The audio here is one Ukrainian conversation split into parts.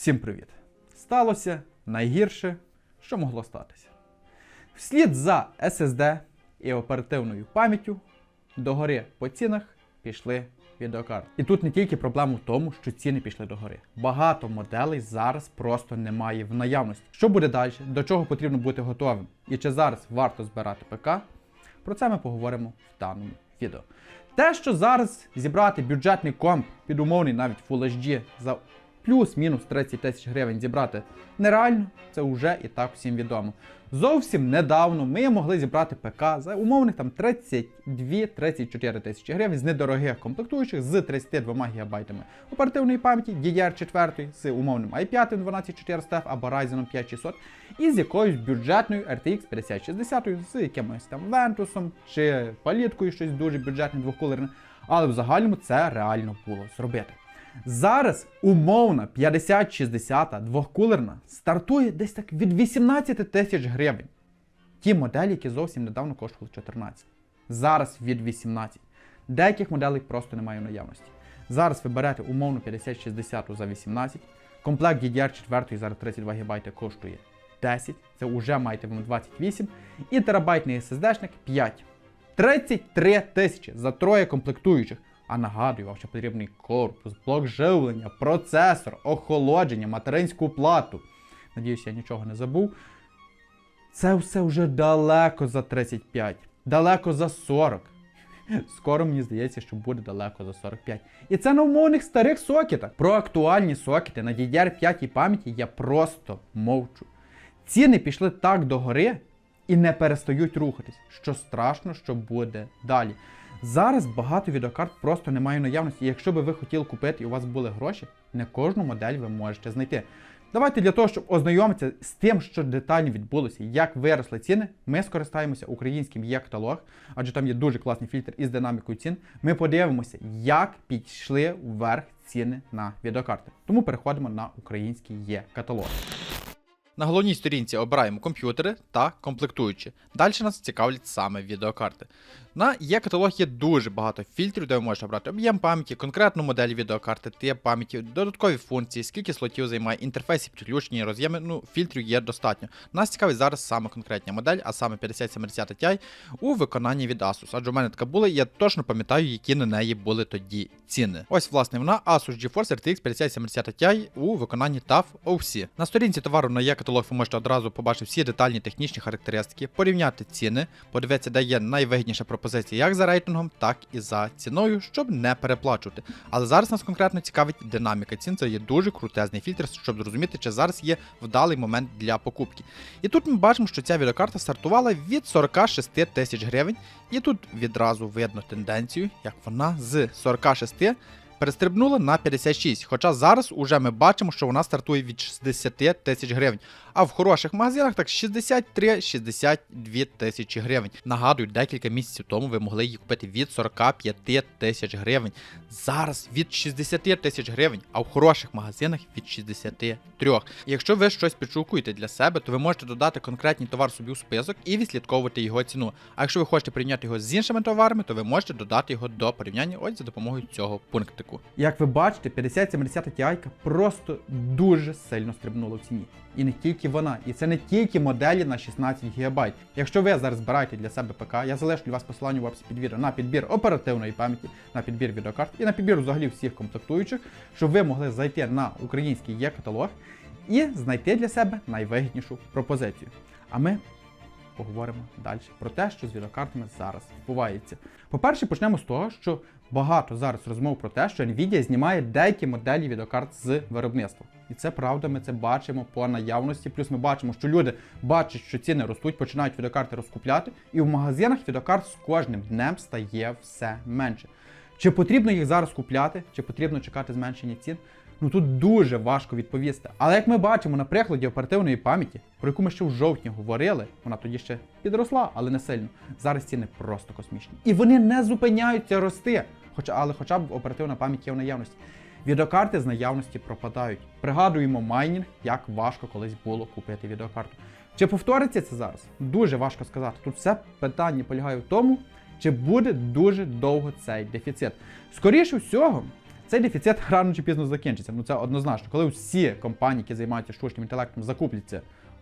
Всім привіт! Сталося найгірше, що могло статися. Вслід за SSD і оперативною пам'яттю догори по цінах пішли відеокарти. І тут не тільки проблема в тому, що ціни пішли догори. Багато моделей зараз просто немає в наявності. Що буде далі? До чого потрібно бути готовим? І чи зараз варто збирати ПК? Про це ми поговоримо в даному відео. Те, що зараз зібрати бюджетний комп під умовний навіть Full HD за плюс-мінус 30 тисяч гривень зібрати нереально, це вже і так всім відомо. Зовсім недавно ми могли зібрати ПК за умовних там 32-34 тисячі гривень з недорогих комплектуючих з 32 ГБ оперативної пам'яті DDR4 з умовним i5 12400F або Ryzen 5600 і з якоюсь бюджетною RTX 5060 з якимось там Ventus чи паліткою щось дуже бюджетне двохкулерне. Але в загальному це реально було зробити. Зараз умовна 5060 двохкулерна стартує десь так від 18 тисяч гривень. Ті моделі, які зовсім недавно коштували 14. Зараз від 18. Деяких моделей просто немає в наявності. Зараз ви берете умовну 5060 за 18. Комплект DDR4 зараз 32 ГБ коштує 10. Це вже маєте воно 28. І терабайтний SSD-шник 5. 33 тисячі за троє комплектуючих. А нагадую, вам ще потрібний корпус, блок живлення, процесор, охолодження, материнську плату. Надіюсь, я нічого не забув. Це все вже далеко за 35, далеко за 40. Скоро мені здається, що буде далеко за 45. І це на умовних старих сокетах. Про актуальні сокети на DDR5 пам'яті я просто мовчу. Ціни пішли так догори і не перестають рухатись, що страшно, що буде далі. Зараз багато відеокарт просто немає наявності. І якщо би ви хотіли купити і у вас були гроші, не кожну модель ви можете знайти. Давайте для того, щоб ознайомитися з тим, що детально відбулося, як виросли ціни, ми скористаємося українським є каталог, адже там є дуже класний фільтр із динамікою цін. Ми подивимося, як пішли вверх ціни на відеокарти. Тому переходимо на український є каталог. На головній сторінці обираємо комп'ютери та комплектуючі. Далі нас цікавлять саме відеокарти. На є каталог є дуже багато фільтрів, де ви можете обрати об'єм пам'яті, конкретну модель відеокарти, тип пам'яті, додаткові функції, скільки слотів займає, інтерфейси, підключені, роз'єми. Ну, фільтрів є достатньо. Нас цікавить зараз саме конкретна модель, а саме 5070 Ti у виконанні від Asus. Адже у мене така була, і я точно пам'ятаю, які на неї були тоді ціни. Ось, власне, вона Asus GeForce RTX 5070 Ti у виконанні TAF OC. На сторінці товару на є каталог ви можете одразу побачити всі детальні технічні характеристики, порівняти ціни, подивитися, де є найвигідніша пропозиція як за рейтингом, так і за ціною, щоб не переплачувати. Але зараз нас конкретно цікавить динаміка цін. Це є дуже крутезний фільтр, щоб зрозуміти, чи зараз є вдалий момент для покупки. І тут ми бачимо, що ця відеокарта стартувала від 46 тисяч гривень, і тут відразу видно тенденцію, як вона з 46 перестрибнула на 56. Хоча зараз уже ми бачимо, що вона стартує від 60 тисяч гривень. А в хороших магазинах так 63-62 тисячі гривень. Нагадую, декілька місяців тому ви могли її купити від 45 тисяч гривень. Зараз від 60 тисяч гривень, а в хороших магазинах від 63. Якщо ви щось підшукуєте для себе, то ви можете додати конкретний товар собі у список і відслідковувати його ціну. А якщо ви хочете порівняти його з іншими товарами, то ви можете додати його до порівняння ось за допомогою цього пунктику. Як ви бачите, 5070 Ti просто дуже сильно стрибнула в ціні. І не тільки вона, і це не тільки моделі на 16 ГБ. Якщо ви зараз збираєте для себе ПК, я залишу для вас посилання в описі під відео на підбір оперативної пам'яті, на підбір відеокарт і на підбір взагалі всіх комплектуючих, щоб ви могли зайти на український є каталог і знайти для себе найвигіднішу пропозицію. А ми поговоримо далі про те, що з відеокартами зараз відбувається. По-перше, почнемо з того, що багато зараз розмов про те, що Nvidia знімає деякі моделі відеокарт з виробництва. І це правда, ми це бачимо по наявності. Плюс ми бачимо, що люди бачать, що ціни ростуть, починають відеокарти розкупляти, і в магазинах відеокарт з кожним днем стає все менше. Чи потрібно їх зараз купляти, чи потрібно чекати зменшення цін? Ну тут дуже важко відповісти. Але як ми бачимо на прикладі оперативної пам'яті, про яку ми ще в жовтні говорили, вона тоді ще підросла, але не сильно. Зараз ціни просто космічні. І вони не зупиняються рости. Хоча, але хоча б оперативна пам'ять є в наявності. Відеокарти з наявності пропадають. Пригадуємо майнінг, як важко колись було купити відеокарту. Чи повториться це зараз? Дуже важко сказати. Тут все питання полягає в тому, чи буде дуже довго цей дефіцит. Скоріше всього, Цей дефіцит рано чи пізно закінчиться. Ну це однозначно. Коли всі компанії, які займаються штучним інтелектом, закупляться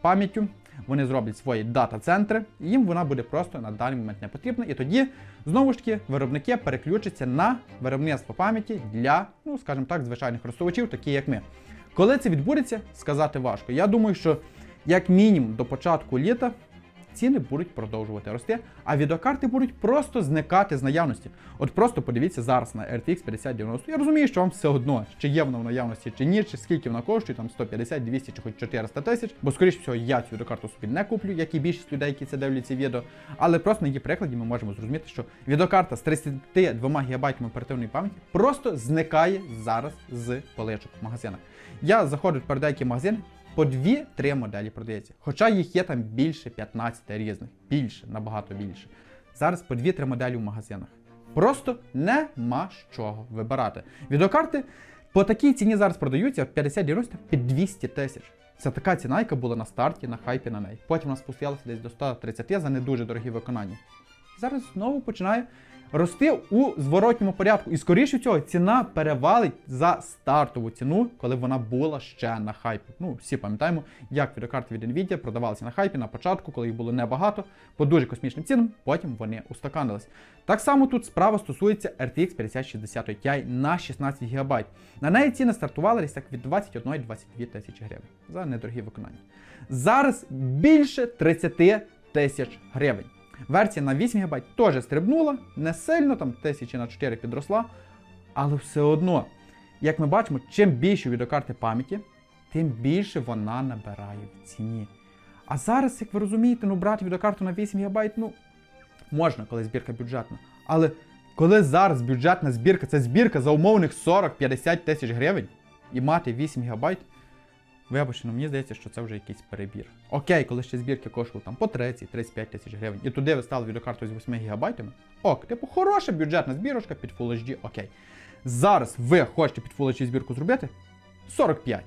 пам'яттю, вони зроблять свої дата-центри, і їм вона буде просто на даний момент не потрібна. І тоді знову ж таки виробники переключаться на виробництво пам'яті для, ну скажімо так, звичайних користувачів, такі як ми. Коли це відбудеться, сказати важко. Я думаю, що як мінімум до початку літа ціни будуть продовжувати рости, а відеокарти будуть просто зникати з наявності. От просто подивіться зараз на RTX 5090. Я розумію, що вам все одно, чи є вона в наявності, чи ні, чи скільки вона коштує, там 150, 200 чи хоч 400 тисяч. Бо, скоріш всього, я цю відеокарту собі не куплю, як і більшість людей, які це дивляться відео. Але просто на її прикладі ми можемо зрозуміти, що відеокарта з 32 ГБ оперативної пам'яті просто зникає зараз з поличок в магазинах. Я заходжу в деякі магазини, по 2-3 моделі продається. Хоча їх є там більше 15 різних. Більше, набагато більше. Зараз по 2-3 моделі в магазинах. Просто нема з чого вибирати. Відеокарти по такій ціні зараз продаються 50-90 під 200 тисяч. Це така ціна, яка була на старті, на хайпі на неї. Потім вона спустилася десь до 130 за не дуже дорогі виконання. Зараз знову починає рости у зворотньому порядку. І скоріше всього ціна перевалить за стартову ціну, коли вона була ще на хайпі. Ну, всі пам'ятаємо, як відеокарти від Nvidia продавалися на хайпі на початку, коли їх було небагато, по дуже космічним цінам, потім вони устаканились. Так само тут справа стосується RTX 5060 Ti на 16 ГБ. На неї ціни стартували десь так від 21-22 тисячі гривень за недорогі виконання. Зараз більше 30 тисяч гривень. Версія на 8 ГБ теж стрибнула, не сильно, там тисячі на 4 підросла, але все одно, як ми бачимо, чим більше відеокарти пам'яті, тим більше вона набирає в ціні. А зараз, як ви розумієте, ну брати відеокарту на 8 ГБ, ну, можна, коли збірка бюджетна. Але коли зараз бюджетна збірка, це збірка за умовних 40-50 тисяч гривень, і мати 8 ГБ, Вибачте, ну мені здається, що це вже якийсь перебір. Окей, коли ще збірки коштували там по 30-35 тисяч гривень, і туди ви стали відеокарту з 8 гігабайтами, ок, типу хороша бюджетна збірочка під Full HD, окей. Зараз ви хочете під Full HD збірку зробити 45.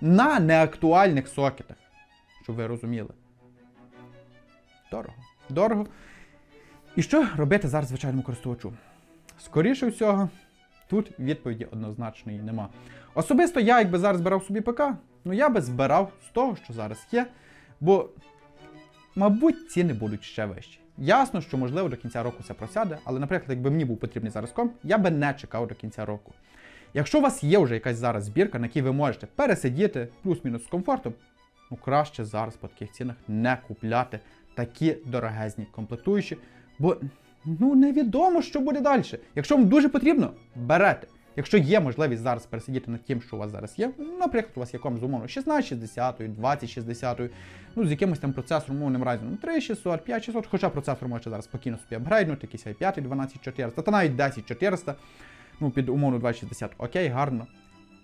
На неактуальних сокетах. Щоб ви розуміли. Дорого. Дорого. І що робити зараз звичайному користувачу? Скоріше всього, тут відповіді однозначної нема. Особисто я, якби зараз збирав собі ПК, ну я би збирав з того, що зараз є, бо, мабуть, ціни будуть ще вищі. Ясно, що можливо до кінця року це просяде, але, наприклад, якби мені був потрібний зараз комп, я би не чекав до кінця року. Якщо у вас є вже якась зараз збірка, на якій ви можете пересидіти плюс-мінус з комфортом, ну краще зараз по таких цінах не купляти такі дорогезні комплектуючі, бо ну невідомо, що буде далі. Якщо вам дуже потрібно, берете. Якщо є можливість зараз пересидіти над тим, що у вас зараз є, наприклад, у вас є комп з умовно 1660, 2060, ну з якимось там процесором умовним Ryzen 3600, 5600, хоча процесор може зараз спокійно собі апгрейднути, якийсь i5 12400, та навіть 10400, ну під умовно 2060, окей, гарно.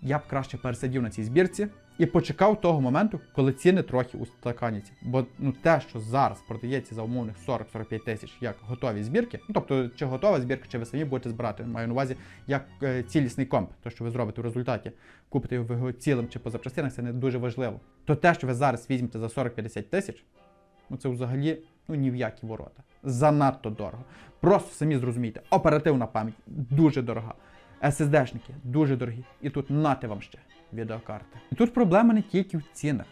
Я б краще пересидів на цій збірці і почекав того моменту, коли ціни трохи устаканяться. Бо ну те, що зараз продається за умовних 40-45 тисяч як готові збірки, ну тобто чи готова збірка, чи ви самі будете збирати, маю на увазі як е, цілісний комп, то що ви зробите в результаті, купите його цілим чи по запчастинах, це не дуже важливо. То те, що ви зараз візьмете за 40-50 тисяч, ну це взагалі ну ні в які ворота. Занадто дорого. Просто самі зрозумійте, оперативна пам'ять дуже дорога. SSD-шники дуже дорогі. І тут нате вам ще відеокарти. І тут проблема не тільки в цінах.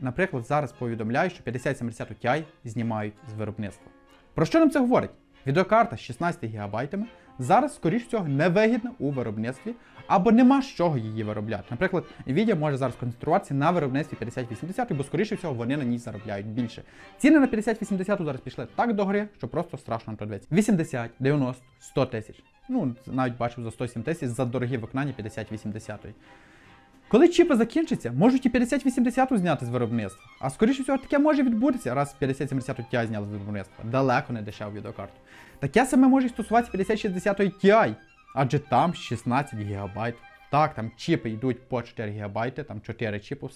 Наприклад, зараз повідомляю, що 5070 Ti знімають з виробництва. Про що нам це говорить? Відеокарта з 16 ГБ зараз, скоріш всього, невигідна у виробництві або нема з чого її виробляти. Наприклад, Nvidia може зараз концентруватися на виробництві 5080, бо, скоріше всього, вони на ній заробляють більше. Ціни на 5080 зараз пішли так до гори, що просто страшно то 80, 90, 100 тисяч. Ну, навіть бачив за 107 тисяч за дорогі виконання 5080. Коли чіпи закінчаться, можуть і 5080 зняти з виробництва. А скоріше всього таке може відбутися, раз 5070 Ti зняли з виробництва. Далеко не дешеву відеокарту. Таке саме може стосуватися 5060 Ti, адже там 16 ГБ. Так, там чіпи йдуть по 4 ГБ, там 4 чіпи,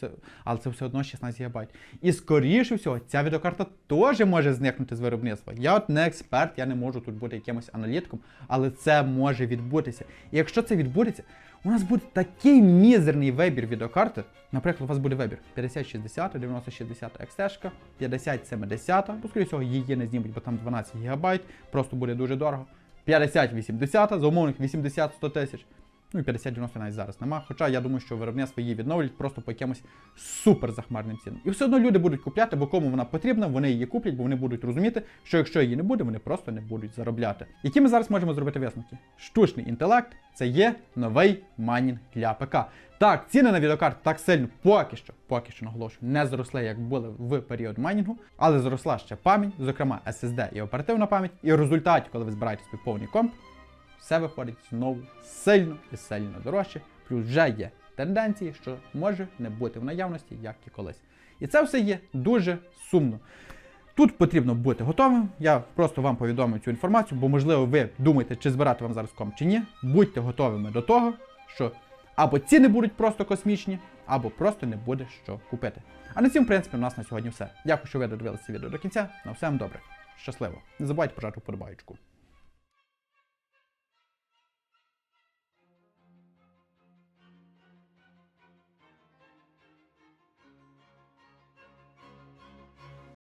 але це все одно 16 ГБ. І скоріше всього, ця відеокарта теж може зникнути з виробництва. Я от не експерт, я не можу тут бути якимось аналітиком, але це може відбутися. І якщо це відбудеться, у нас буде такий мізерний вибір відеокарти. Наприклад, у вас буде вибір 5060, 9060 XT, 5070, бо скоріше всього її не знімуть, бо там 12 ГБ, просто буде дуже дорого. 5080 за умовних 80-100 тисяч. Ну і 5090 навіть зараз нема. Хоча я думаю, що виробництво її відновлять просто по якимось супер захмарним цінам. І все одно люди будуть купляти, бо кому вона потрібна, вони її куплять, бо вони будуть розуміти, що якщо її не буде, вони просто не будуть заробляти. Які ми зараз можемо зробити висновки? Штучний інтелект це є новий майнінг для ПК. Так, ціни на відеокарти так сильно поки що, поки що наголошую, не зросли, як були в період майнінгу, але зросла ще пам'ять, зокрема SSD і оперативна пам'ять. І в результаті, коли ви збираєте свій повний комп, все виходить знову сильно і сильно дорожче. Плюс вже є тенденції, що може не бути в наявності, як і колись. І це все є дуже сумно. Тут потрібно бути готовим. Я просто вам повідомив цю інформацію, бо, можливо, ви думаєте, чи збирати вам зараз комп чи ні. Будьте готовими до того, що або ціни будуть просто космічні, або просто не буде що купити. А на цьому, в принципі, у нас на сьогодні все. Дякую, що ви додивилися відео до кінця. На все вам добре. Щасливо. Не забувайте пожати вподобаєчку.